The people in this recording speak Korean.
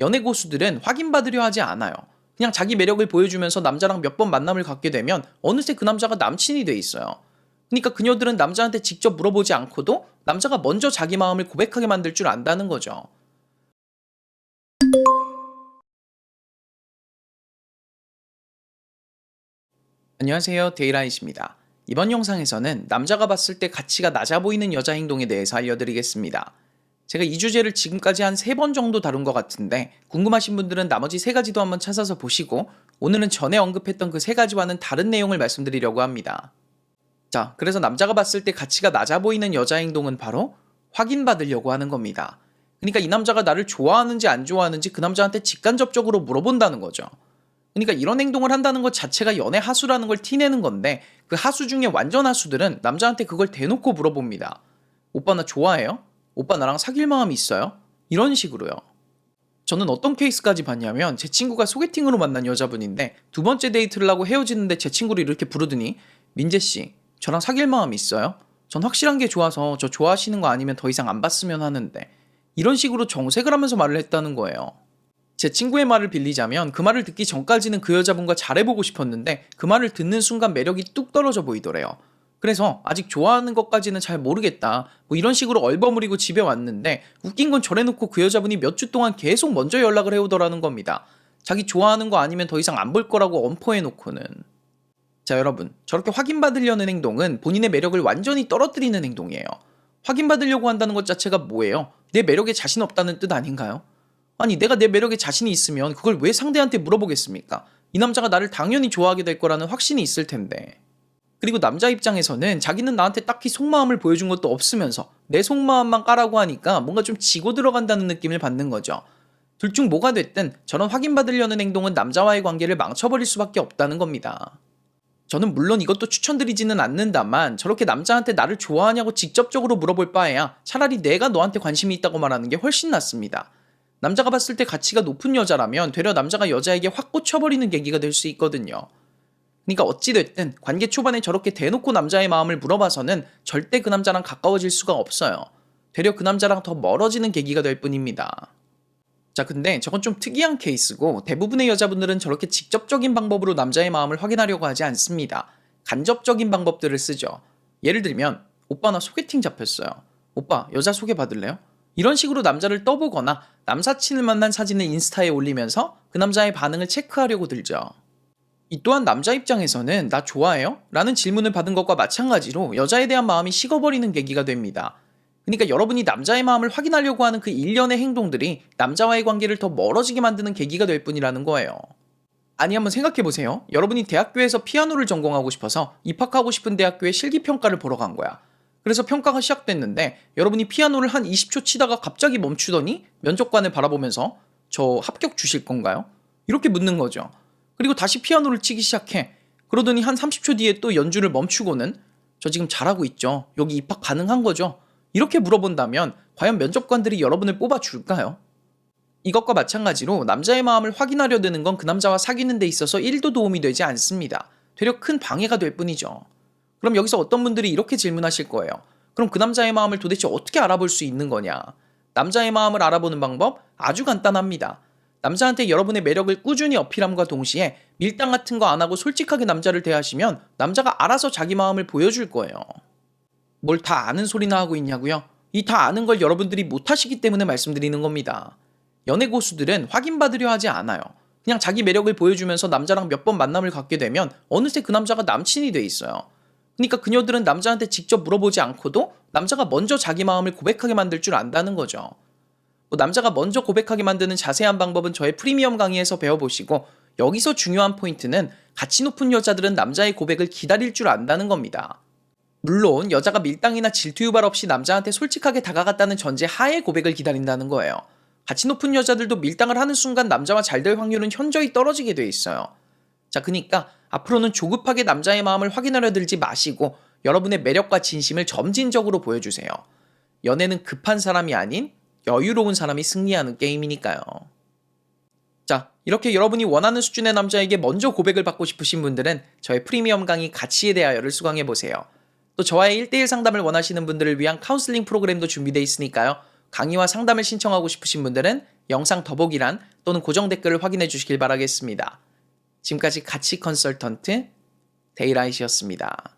연애 고수들은 확인받으려 하지 않아요. 그냥 자기 매력을 보여주면서 남자랑 몇 번 만남을 갖게 되면 어느새 그 남자가 남친이 돼 있어요. 그러니까 그녀들은 남자한테 직접 물어보지 않고도 남자가 먼저 자기 마음을 고백하게 만들 줄 안다는 거죠. 안녕하세요. 데이라이트입니다. 이번 영상에서는 남자가 봤을 때 가치가 낮아 보이는 여자 행동에 대해서 알려드리겠습니다. 제가 이 주제를 지금까지 한 세 번 정도 다룬 것 같은데 궁금하신 분들은 나머지 세 가지도 한번 찾아서 보시고 오늘은 전에 언급했던 그 세 가지와는 다른 내용을 말씀드리려고 합니다. 자, 그래서 남자가 봤을 때 가치가 낮아 보이는 여자 행동은 바로 확인받으려고 하는 겁니다. 그러니까 이 남자가 나를 좋아하는지 안 좋아하는지 그 남자한테 직간접적으로 물어본다는 거죠. 그러니까 이런 행동을 한다는 것 자체가 연애 하수라는 걸 티내는 건데 그 하수 중에 완전 하수들은 남자한테 그걸 대놓고 물어봅니다. 오빠 나 좋아해요? 오빠 나랑 사귈 마음이 있어요? 이런 식으로요. 저는 어떤 케이스까지 봤냐면 제 친구가 소개팅으로 만난 여자분인데 두 번째 데이트를 하고 헤어지는데 제 친구를 이렇게 부르더니 민재 씨 저랑 사귈 마음 있어요? 전 확실한 게 좋아서 저 좋아하시는 거 아니면 더 이상 안 봤으면 하는데 이런 식으로 정색을 하면서 말을 했다는 거예요. 제 친구의 말을 빌리자면 그 말을 듣기 전까지는 그 여자분과 잘해보고 싶었는데 그 말을 듣는 순간 매력이 뚝 떨어져 보이더래요. 그래서 아직 좋아하는 것까지는 잘 모르겠다. 뭐 이런 식으로 얼버무리고 집에 왔는데 웃긴 건 저래놓고 그 여자분이 몇 주 동안 계속 먼저 연락을 해오더라는 겁니다. 자기 좋아하는 거 아니면 더 이상 안 볼 거라고 엄포해놓고는. 자 여러분 저렇게 확인받으려는 행동은 본인의 매력을 완전히 떨어뜨리는 행동이에요. 확인받으려고 한다는 것 자체가 뭐예요? 내 매력에 자신 없다는 뜻 아닌가요? 아니 내가 내 매력에 자신이 있으면 그걸 왜 상대한테 물어보겠습니까? 이 남자가 나를 당연히 좋아하게 될 거라는 확신이 있을 텐데. 그리고 남자 입장에서는 자기는 나한테 딱히 속마음을 보여준 것도 없으면서 내 속마음만 까라고 하니까 뭔가 좀 지고 들어간다는 느낌을 받는 거죠. 둘 중 뭐가 됐든 저런 확인받으려는 행동은 남자와의 관계를 망쳐버릴 수밖에 없다는 겁니다. 저는 물론 이것도 추천드리지는 않는다만 저렇게 남자한테 나를 좋아하냐고 직접적으로 물어볼 바에야 차라리 내가 너한테 관심이 있다고 말하는 게 훨씬 낫습니다. 남자가 봤을 때 가치가 높은 여자라면 되려 남자가 여자에게 확 꽂혀버리는 계기가 될 수 있거든요. 그러니까 어찌됐든 관계 초반에 저렇게 대놓고 남자의 마음을 물어봐서는 절대 그 남자랑 가까워질 수가 없어요. 되려 그 남자랑 더 멀어지는 계기가 될 뿐입니다. 자, 근데 저건 좀 특이한 케이스고 대부분의 여자분들은 저렇게 직접적인 방법으로 남자의 마음을 확인하려고 하지 않습니다. 간접적인 방법들을 쓰죠. 예를 들면, 오빠 나 소개팅 잡혔어요. 오빠, 여자 소개 받을래요? 이런 식으로 남자를 떠보거나 남사친을 만난 사진을 인스타에 올리면서 그 남자의 반응을 체크하려고 들죠. 이 또한 남자 입장에서는 나 좋아해요? 라는 질문을 받은 것과 마찬가지로 여자에 대한 마음이 식어버리는 계기가 됩니다. 그러니까 여러분이 남자의 마음을 확인하려고 하는 그 일련의 행동들이 남자와의 관계를 더 멀어지게 만드는 계기가 될 뿐이라는 거예요. 아니 한번 생각해 보세요. 여러분이 대학교에서 피아노를 전공하고 싶어서 입학하고 싶은 대학교에 실기 평가를 보러 간 거야. 그래서 평가가 시작됐는데 여러분이 피아노를 한 20초 치다가 갑자기 멈추더니 면접관을 바라보면서 저 합격 주실 건가요? 이렇게 묻는 거죠. 그리고 다시 피아노를 치기 시작해. 그러더니 한 30초 뒤에 또 연주를 멈추고는 저 지금 잘하고 있죠. 여기 입학 가능한 거죠. 이렇게 물어본다면 과연 면접관들이 여러분을 뽑아줄까요? 이것과 마찬가지로 남자의 마음을 확인하려 드는 건 그 남자와 사귀는 데 있어서 1도 도움이 되지 않습니다. 되려 큰 방해가 될 뿐이죠. 그럼 여기서 어떤 분들이 이렇게 질문하실 거예요. 그럼 그 남자의 마음을 도대체 어떻게 알아볼 수 있는 거냐? 남자의 마음을 알아보는 방법 아주 간단합니다. 남자한테 여러분의 매력을 꾸준히 어필함과 동시에 밀당 같은 거 안 하고 솔직하게 남자를 대하시면 남자가 알아서 자기 마음을 보여줄 거예요. 뭘 다 아는 소리나 하고 있냐고요? 이 다 아는 걸 여러분들이 못하시기 때문에 말씀드리는 겁니다. 연애 고수들은 확인받으려 하지 않아요. 그냥 자기 매력을 보여주면서 남자랑 몇 번 만남을 갖게 되면 어느새 그 남자가 남친이 돼 있어요. 그러니까 그녀들은 남자한테 직접 물어보지 않고도 남자가 먼저 자기 마음을 고백하게 만들 줄 안다는 거죠. 뭐 남자가 먼저 고백하게 만드는 자세한 방법은 저의 프리미엄 강의에서 배워보시고 여기서 중요한 포인트는 가치 높은 여자들은 남자의 고백을 기다릴 줄 안다는 겁니다. 물론 여자가 밀당이나 질투 유발 없이 남자한테 솔직하게 다가갔다는 전제 하에 고백을 기다린다는 거예요. 가치 높은 여자들도 밀당을 하는 순간 남자와 잘 될 확률은 현저히 떨어지게 돼 있어요. 자, 그니까 앞으로는 조급하게 남자의 마음을 확인하려 들지 마시고 여러분의 매력과 진심을 점진적으로 보여주세요. 연애는 급한 사람이 아닌 여유로운 사람이 승리하는 게임이니까요. 자, 이렇게 여러분이 원하는 수준의 남자에게 먼저 고백을 받고 싶으신 분들은 저의 프리미엄 강의 가치에 대하여를 수강해 보세요. 또 저와의 1대1 상담을 원하시는 분들을 위한 카운슬링 프로그램도 준비되어 있으니까요. 강의와 상담을 신청하고 싶으신 분들은 영상 더보기란 또는 고정 댓글을 확인해 주시길 바라겠습니다. 지금까지 가치 컨설턴트 데이라이시였습니다.